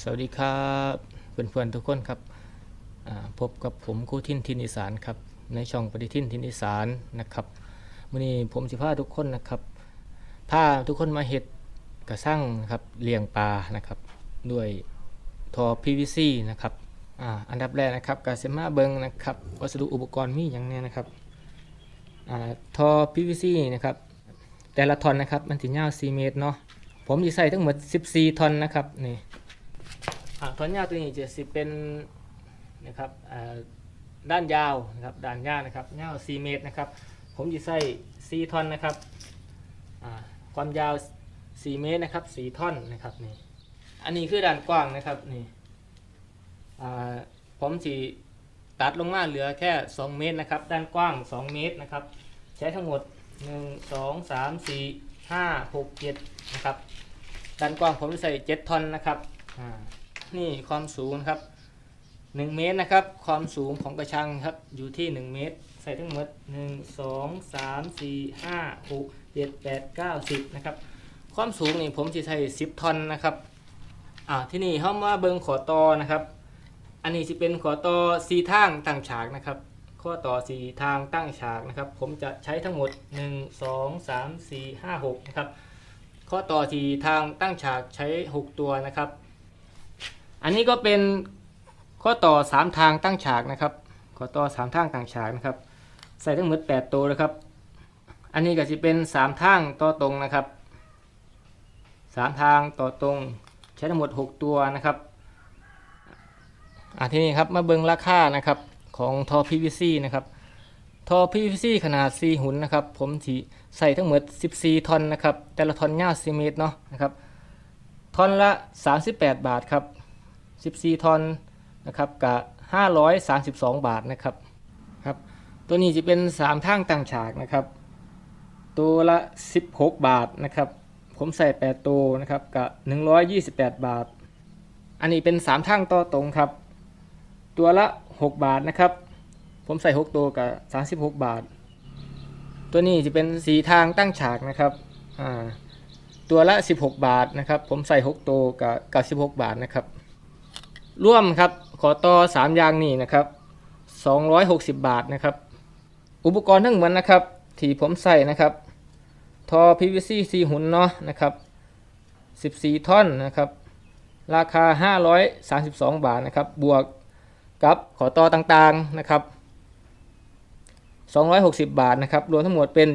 สวัสดีครับเพื่อนๆทุกคนครับพบกับผมครูทินทินอีสานครับในช่องปฏิทินทินอีสานนะครับวันนี้ผมสิพาทุกคนนะครับพาทุกคนมาเห็ดกระสั่งครับเลี้ยงปลานะครับด้วยทอ PVC นะครับอ,อันดับแรกนะครับกาเซมาเบิงนะครับวัสดุอุปกรณ์มีอย่างเนี้นะครับอ่าทอ PVC นะครับแต่ละท่อนนะครับมันถึงยาว4เมตรเนาะผมจะใส่ทั้งหมด 14ท่อนนะครับนี่ อ่าท่อนยาวตัวนี้จะสิเป็นนะครับด้านยาวนะครับด้านยาวนะครับยาว 4 เมตรนะครับ ผมจะใส่4ท่อนนะครับความยาว 4 เมตรนะครับ4ท่อนนะครับนี่อันนี้คือด้านกว้างนะครับนี่ผมจะตัดลงมาเหลือแค่ 2 เมตรนะครับ ด้านกว้าง 2 เมตรนะครับ ใช้ทั้งหมด 1 2 3 4 5 6 7นะครับด้านกว้างผมจะใส่ 7ท่อนนะครับอ่า นี่ความสูงครับ1เมตรนะครับ ความสูงของกระชังครับอยู่ที่ 1 เมตร ใส่ทั้งหมด 1 2 3 4 5 6 7 8 9 10นะครับความสูงนี่ผมจะใส่10ทอนนะครับอ่าที่นี่เข้ามาเบิงขอตอนะครับ อันนี้จะเป็นขอตอสีทางตั้งฉากนะครับ ข้อต่อสีทางตั้งฉากนะครับ ผมจะใช้ทั้งหมด 1 2 3 4 5 6นะครับข้อต่อสีทางตั้งฉากใช้ 6 ตัวนะครับ อันนี้ก็เป็นข้อต่อ 3 ทางตั้งฉากนะครับ ข้อต่อ 3 ทางตั้งฉากนะครับ ใส่ทั้งหมด8ตัวนะครับ อันนี้ก็จะเป็น 3 ทางต่อตรงนะครับ 3 ทางต่อตรงใช้ทั้งหมด 6 ตัวนะครับอะทีนี้ครับมาเบิงราคานะครับของทอ PVC นะครับทอ PVC ขนาด 4 หุ่นนะครับ ผมที่ใส่ทั้งหมด 14 ทอนนะครับ แต่ละทอนยาว4เมตรเนาะนะครับทอนละ 38 บาทครับ 14ทอนนะครับกับ532 บาทนะครับครับ ตัวนี้จะเป็น 3ทางต่างฉากนะครับ ตัวละ 16 บาทนะครับ ผมใส่ 8 ตัวนะครับกับ128 บาท อันนี้เป็น 3ทางต่อตรงครับ ตัวละ 6 บาทนะครับ ผมใส่ 6 ตัวกับ36 บาท ตัวนี้จะเป็นสีทางตั้งฉากนะครับอ่าตัวละ 16 บาทนะครับ ผมใส่ 6 ตัวกับกับ16บาทนะครับ ร่วมครับขอต่อ3อย่างนี้นะครับ260 บาทนะครับ อุปกรณ์ทั้งหมดนะครับ ที่ผมใส่นะครับ ทอ PVC 4หุ่นเนาะนะครับ 14 ท่อนนะครับ ราคา 532 บาทนะครับ บวกกับขอต่อต่างๆนะครับ 260 บาทนะครับ รวมทั้งหมดเป็น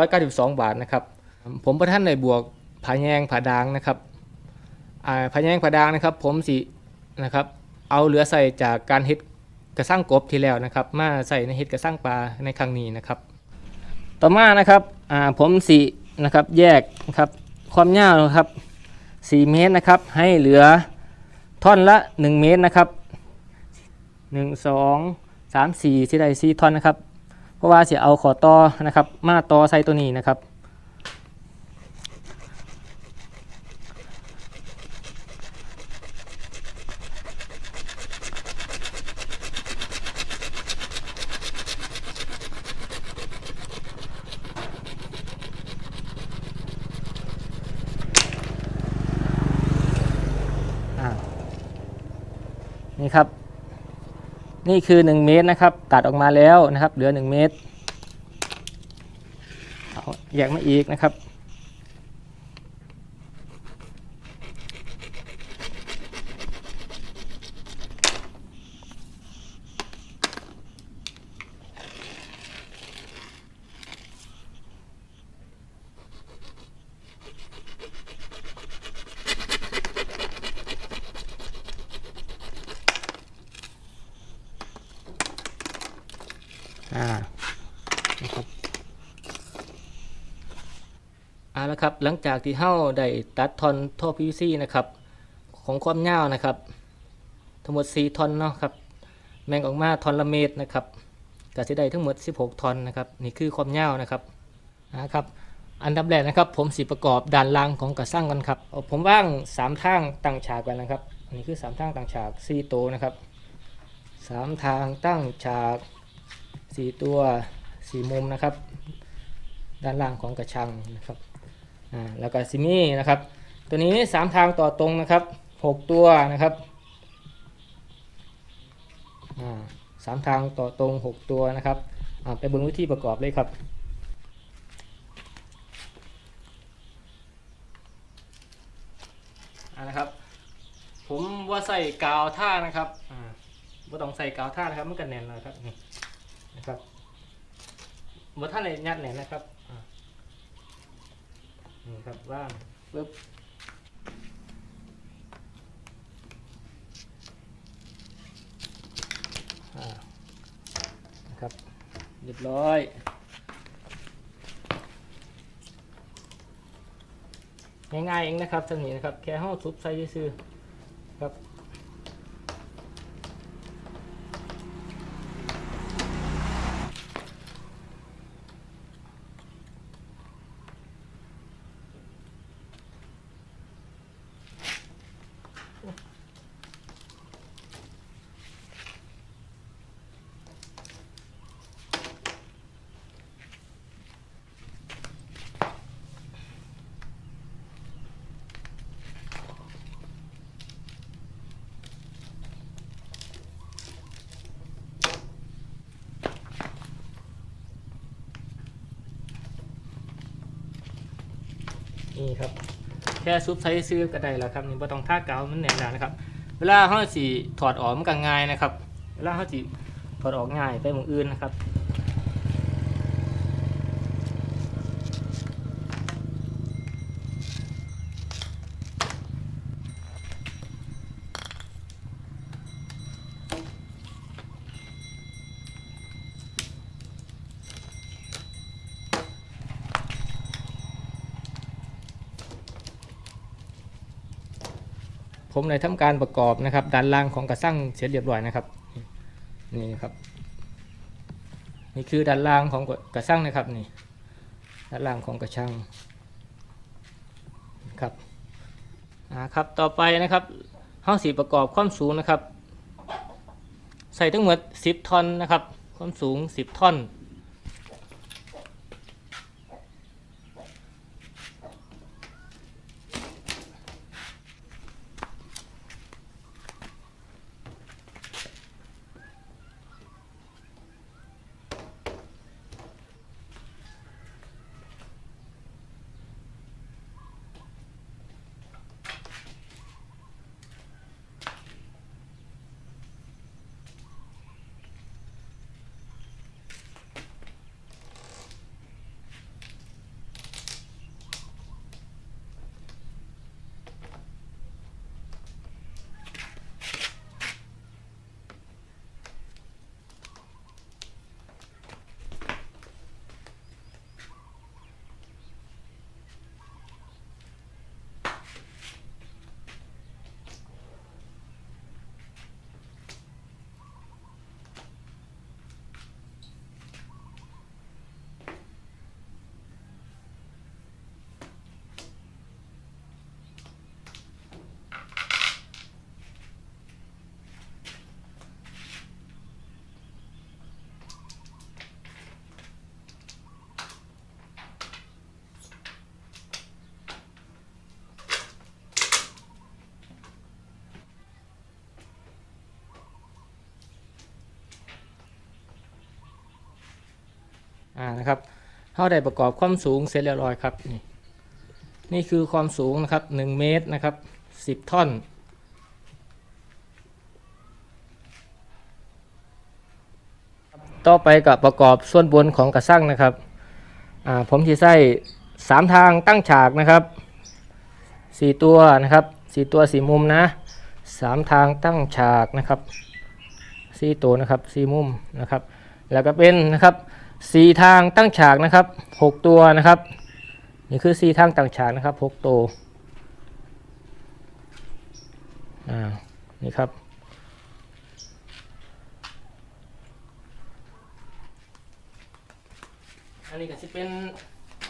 792 บาทนะครับ ผมประท่านในบวกผาแยงผาดางนะครับอ่าผาแยงผาดางนะครับ ผมสิ นะครับ เอาเหลือใส่จากการเฮ็ดกระสร้างกบที่แล้วนะครับ มาใส่ในเฮ็ดกระสร้างปลาในครั้งนี้นะครับ ต่อมานะครับอ่าผมสินะครับแยกนะครับความยาวนะครับ 4 เมตรนะครับ ให้เหลือท่อนละ 1 เมตรนะครับ 1 2 3 4ที่ได้4ท่อนนะครับ เพราะว่าจะเอาขอต่อนะครับ มาต่อใส่ตัวนี้นะครับ นี่ครับ นี่คือ 1 เมตรนะครับ ตัดออกมาแล้วนะครับ เหลือ 1 เมตรเอาแยกมาอีกนะครับ อาละครับ หลังจากที่เฮ้าได้ตัดทอนท่อ PVC นะครับ ของความยาวนะครับ ทั้งหมด 4ทอนเนาะครับแบ่งออกมาทอนละเมตรนะครับก็จะได้ทั้งหมด 16ทอนนะครับ นี่คือความยาวนะครับนะครับ อันดับแรกนะครับ ผมสิประกอบด้านล่างของกระสร้างกันครับผมว่าง 3 ทางตั้งฉากกันนะครับ อันนี้คือ 3 ทางตั้งฉาก4ตัวนะครับ 3 ทางตั้งฉากสี่ตัวสี่มุมนะครับ ด้านล่างของกระชังนะครับ อ่าแล้วก็ซิมี่นะครับ ตัวนี้ 3 ทางต่อตรงนะครับหกตัวนะครับอ่าสามทางต่อตรงหกตัวนะครับอ่าไปเบิ่งวิธีประกอบเลยครับอ่านะครับผมว่าใส่กาวท่านะครับอ่าต้องใส่กาวท่านะครับมันกันแน่นแล้วครับนี่นะครับว่าท่านเลยยัดแน่นนะครับ นี่ครับล่างปึ๊บนะครับเรียบร้อยง่ายๆเองนะครับท่านนี้นะครับ แค่ห้องซุปใส่ซื่อๆครับ นี่ครับแค่ซุปใส่ซื้อก็ได้แล้วครับนี่ไ่ต้องท่ากามันแน่นหนานะครับ เวลาเขาสีถอดออกมันก็ง่ายนะครับ เวลาเขาสีถอดออกง่ายไปหมองอื่นนะครับ ผมเลยทำการประกอบนะครับด้านล่างของกระสั่งเสร็จเรียบร้อยนะครับนี่ครับ นี่คือด้านล่างของกระสั่งนะครับนี่ด้านล่างของกระชังครับอ่าครับต่อไปนะครับห้องสีประกอบความสูงนะครับ ใส่ทั้งหมด 10 ท่อนนะครับ ความสูง 10ท่อน อ่านะครับเขาได้ประกอบความสูงเสร็จเรียบร้อยครับนี่นี่คือความสูงนะครับ 1 เมตรนะครับ 10 ท่อน ต่อไปกับประกอบส่วนบนของกระสั่งนะครับอ่าผมจะใส่สามทางตั้งฉากนะครับสี่ตัวนะครับสี่ตัวสี่มุมนะสามทางตั้งฉากนะครับสี่ตัวนะครับสี่มุมนะครับ แล้วก็เป็นนะครับ สี่ทางตั้งฉากนะครับหกตัวนะครับ นี่คือสี่ทางตั้งฉากนะครับหกตัวอ่านี่ครับอันนี้ก็จะเป็น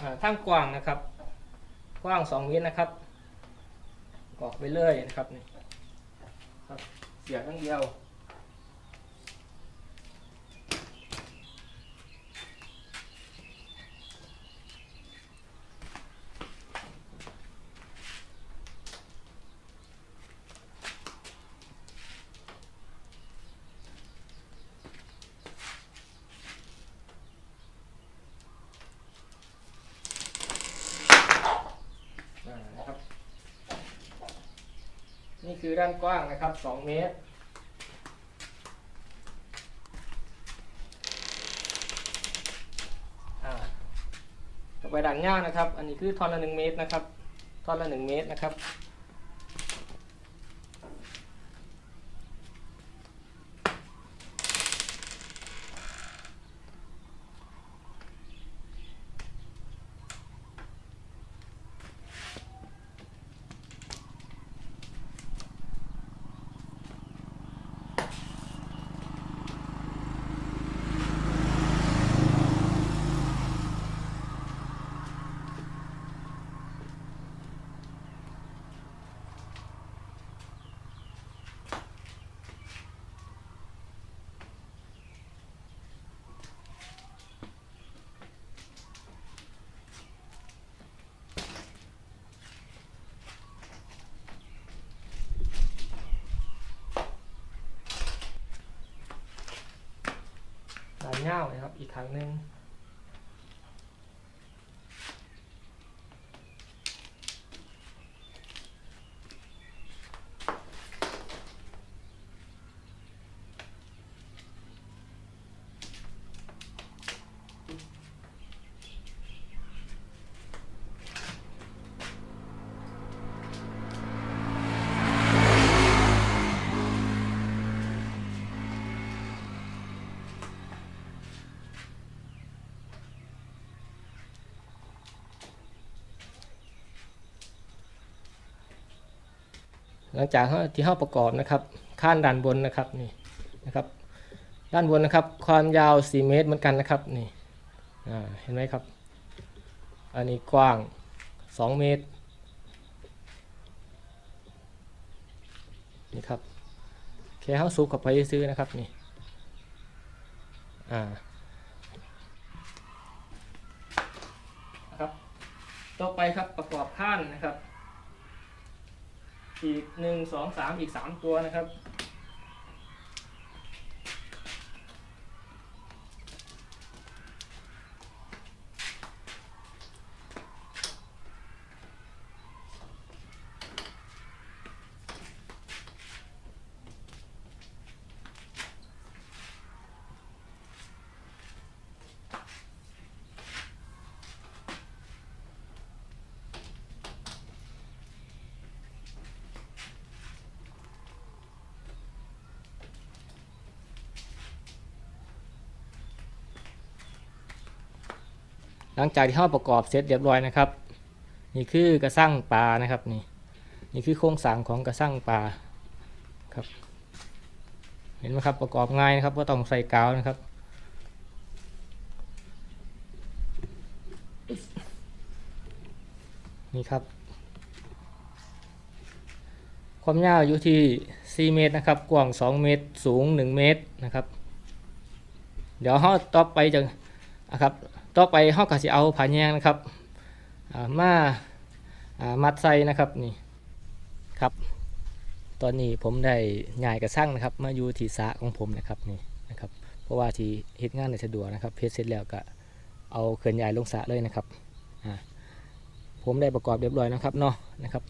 อ่าทางกว้างนะครับ กว้าง2เมตรนะครับออกไปเลยนะครับนี่ครับเสียบทั้งเดียว นี่ คือด้านกว้างนะครับ 2 เมตร ต่อไปด่านย่างนะครับ อันนี้คือท่อนละ 1 เมตรนะครับ ท่อนละ 1 เมตรนะครับ ด่าเง่านะครับอีกครั้งหนึ่ง หลังจากที่เราประกอบนะครับข้านด้านบนนะครับนี่นะครับ ด้านบนนะครับ ความยาว 4 เมตรเหมือนกันนะครับนี่เห็นไหมครับ อันนี้กว้าง 2 เมตรนี่ครับแค่เขาซูบเข้าไปซื้อนะครับนี่อ่าครับต่อไปครับประกอบข้านนะครับ อีกหนึ่งสองสามอีกสามตัวนะครับ หลังจากที่เราประกอบเสร็จเรียบร้อยนะครับ นี่คือกระสั่งปลานะครับนี่นี่คือโครงสร้างของกระสั่งปลาครับ เห็นไหมครับประกอบง่ายนะครับก็ต้องใส่กาวนะครับนี่ครับ ความยาวอยู่ที่ 4 เมตรนะครับ กว้าง 2 เมตร สูง 1 เมตรนะครับ เดี๋ยวเราต่อไปจะนะครับ ต่อไปเฮาก็สิเอาผาแยงนะครับมาามัดใส่นะครับนี่ครับ ตอนนี้ผมได้ย้ายกระสั่งนะครับ มาอยู่ที่สะของผมนะครับนี่นะครับ เพราะว่าที่เฮ็ดงานในสะดวกนะครับเพจเสร็จแล้วก็เอาเคลื่อนย้ายลงสะเลยนะครับผมได้ประกอบเรียบร้อยนะครับเนาะนะครับ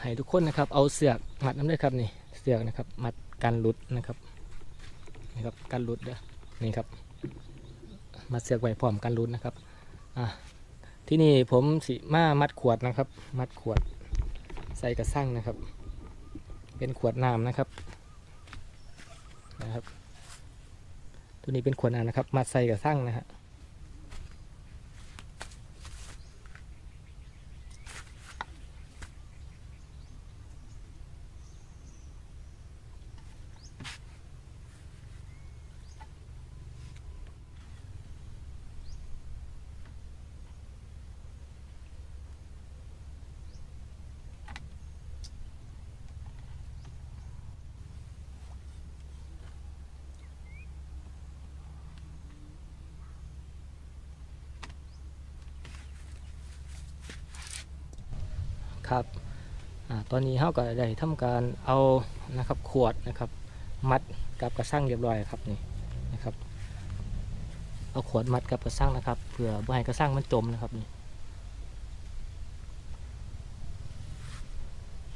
ให้ทุกคนนะครับ เอาเสือกมัดน้ำด้วยครับนี่เสือกนะครับมัดกันหลุดนะครับนี่ครับกันหลุดเด้อนี่ครับ มาเสือกไว้พร้อมกันลุ้นนะครับอะที่นี่ผมสิมามัดขวดนะครับ มัดขวดใส่กระสั่งนะครับ เป็นขวดน้ำนะครับนะครับ ตัวนี้เป็นขวดน้ำนะครับ มัดใส่กระสั่งนะฮะ ครับอตอนนี้เขาก็ได้ทำการเอานะครับขวดนะครับมัดกับกระสั่งเรียบร้อยครับนี่นะครับ เอาขวดมัดกับกระสั่งนะครับเพื่อบ่ให้กระสั่งมันจมนะครับนี่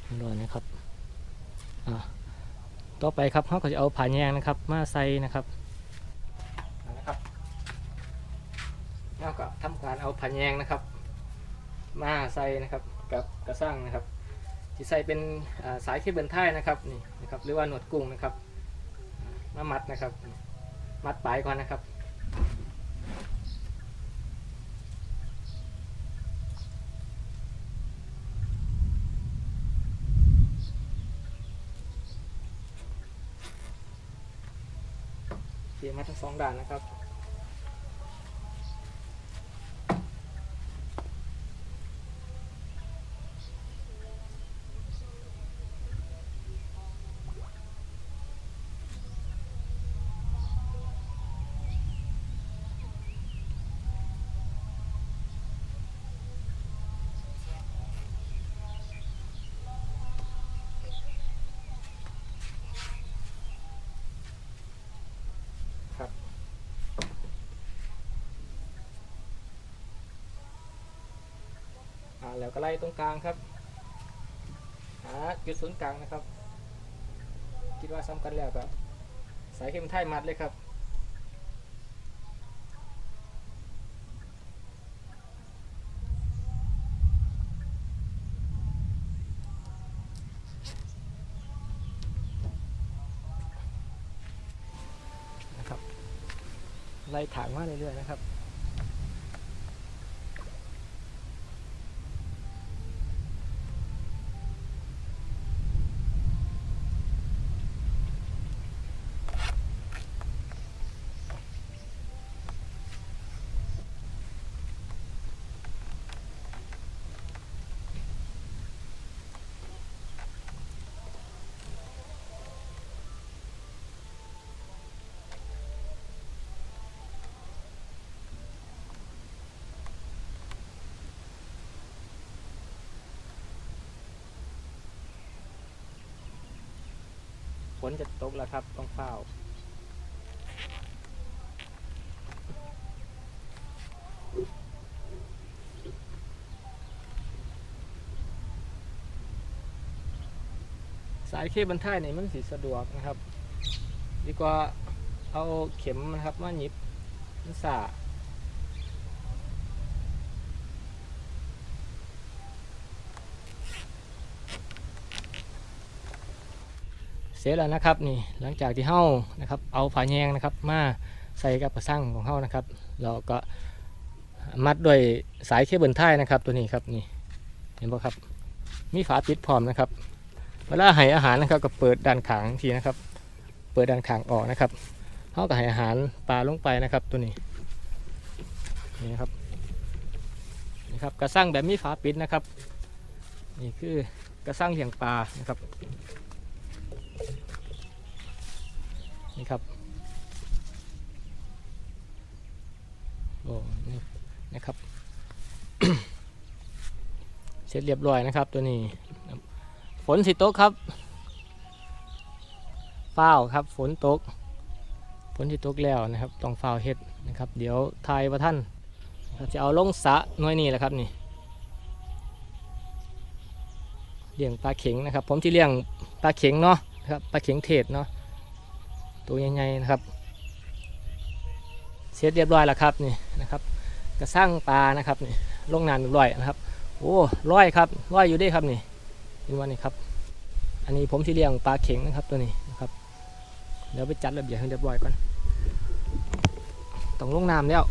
เรียบร้อยนะครับต่อไปครับเขาก็จะเอาผ่าแยงนะครับ มาใส่นะครับนะครับแล้วก็ทำการเอาผ่าแยงนะครับ มาใส่นะครับ กับกระสังนะครับที่ใส่เป็นสายเคเบิลไทยนะครับนี่นะครับหรือว่าหนวดกุ้งนะครับอ่ามามัดนะครับ มัดปลายก่อนนะครับเสียมาทั้งสองด่านนะครับ แล้วก็ไล่ตรงกลางครับหาจุดศูนย์กลางนะครับ คิดว่าซ้ำกันแล้วก็สายเข้มไทยมัดเลยครับนะครับไล่ถางมาเรื่อยๆนะครับ นจะตกแล้วครับ ต้องเฝ้า สายเคเบันท้ายนี่มันสีสะดวกนะครับ ดีกว่าเอาเข็มนะครับมาหยิบมันสา เสร็จแล้วนะครับนี่หลังจากที่เฮานะครับเอาผาแยงนะครับมาใส่กับกระสังของเฮานะครับ เราก็มัดด้วยสายเคเบิลท้ายนะครับ ตัวนี้ครับนี่เห็นปะครับ มีฝาปิดพร้อมนะครับ เวลาให้อาหารนะครับก็เปิดด้านขางทีนะครับ เปิดด้านขางออกนะครับเขาก็ให้อาหารปลาลงไปนะครับตัวนี้นี่นะครับนี่ครับกระสังแบบมีฝาปิดนะครับ นี่คือกระสังเลี้ยงปลานะครับ นี่ครับโอ้นี่นะครับ เสร็จเรียบร้อยนะครับตัวนี้ ฝนสิตกครับฟ้าวครับฝนตก ฝนสิตกแล้วนะครับ ต้องฟ้าวเฮ็ดนะครับ เดี๋ยวทายว่าท่านจะเอาลงสะหน่วยนี้แหละครับนี่เลี้ยงปลาเข็งนะครับ ผมที่เลี้ยงปลาเข็งเนาะนะครับปลาเข็งเทศเนาะ ตัวใหญ่ๆนะครับ เสร็จเรียบร้อยแล้วครับนี่นะครับ กระสร้างปลานะครับนี่ลงน้ำเรียบร้อยนะครับ โอ้ร้อยครับร้อยอยู่ด้วยครับนี่ดูว่านี่ครับ อันนี้ผมที่เลี้ยงปลาเข็งนะครับตัวนี้นะครับเดี๋ยวไปจัดระเบียบให้เรียบร้อยก่อนต้องลงน้ำแล้ว